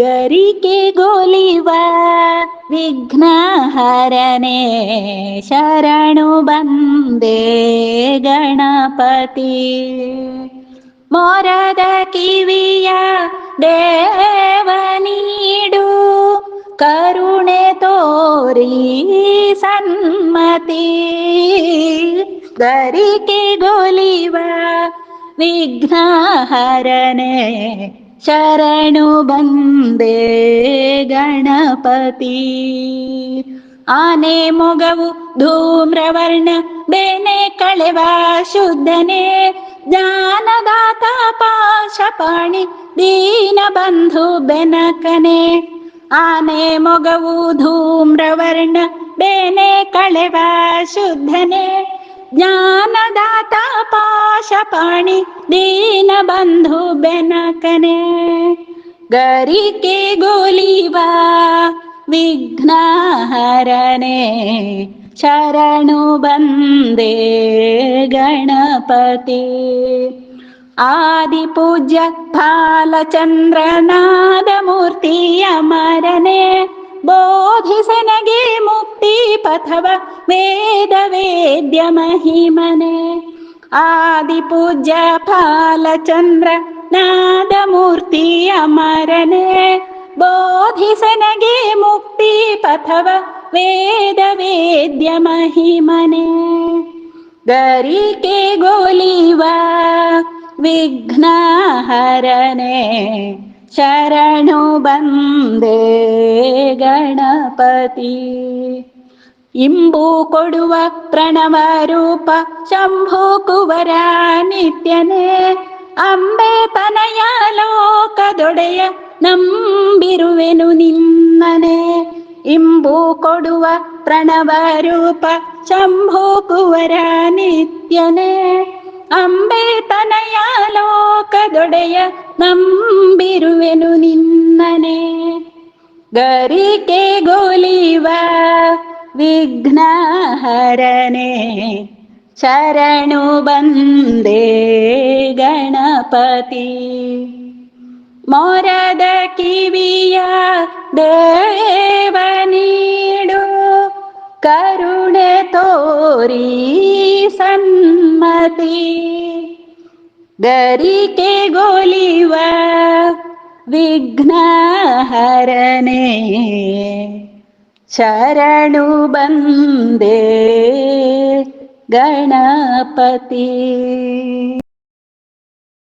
ഗരികെ ഗോലിവ വിഘ്നഹരനെ ശരണു ബന്ദേ ഗണപതി ಮೊರದ ಕಿವಿಯ ದೇವನೀಡು ಕರುಣೆ ತೋರಿ ಸನ್ಮತಿ ಗರಿಕೆ ಗೊಲಿವ ವಿಘ್ನಹರನೆ बन्दे गणपति आने मुगवु धूम्रवर्ण बेने वा शुद्धने ज्ञानदाता दीन बन्धु बेनकने आने मोघव धूम्रवर्ण बेने कले वा शुद्धने ज्ञानदाता पाणी दीन बंधु बेना कने गरी के गोलीवा विघ्नहरणे शरणु बन्दे गणपति आदिपूज्य फालचन्द्रनादमूर्ति अमरने बोधिसनगे मुक्तिपथव वेदवेद्यमहिमने आदि आदिपूज्य फालचन्द्र नादमूर्ति अमरणे बोधिसनगे मुक्ति पथव वेदवेद्य महिमने गीके गोलिव विघ्नहरणे शरणु वन्दे गणपति ഇമ്പൂ കൊടുവ പ്രണവരൂപ ശംഭൂ കുവരാ നിത്യനെ അമ്പേ തനയാലോകതൊടയ നമ്പിരുവെനു നിന്നനെ ഇമ്പൂ കൊടുവ പ്രണവരൂപ ശംഭൂ കുവരാ നിത്യനെ അമ്പേ തനയാലോകതൊടയ നമ്പിരുവെനു നിന്നനെ ഗരി കെ ഗോലിവാ विघ्न हरणे शरणु बन्दे गणपति मोरद किविया देवनीडु करुणे तोरी सन्मति गरिके गोलिव विघ्न हरणे ಶರಣು ಬಂದೆ ಗಣಪತಿ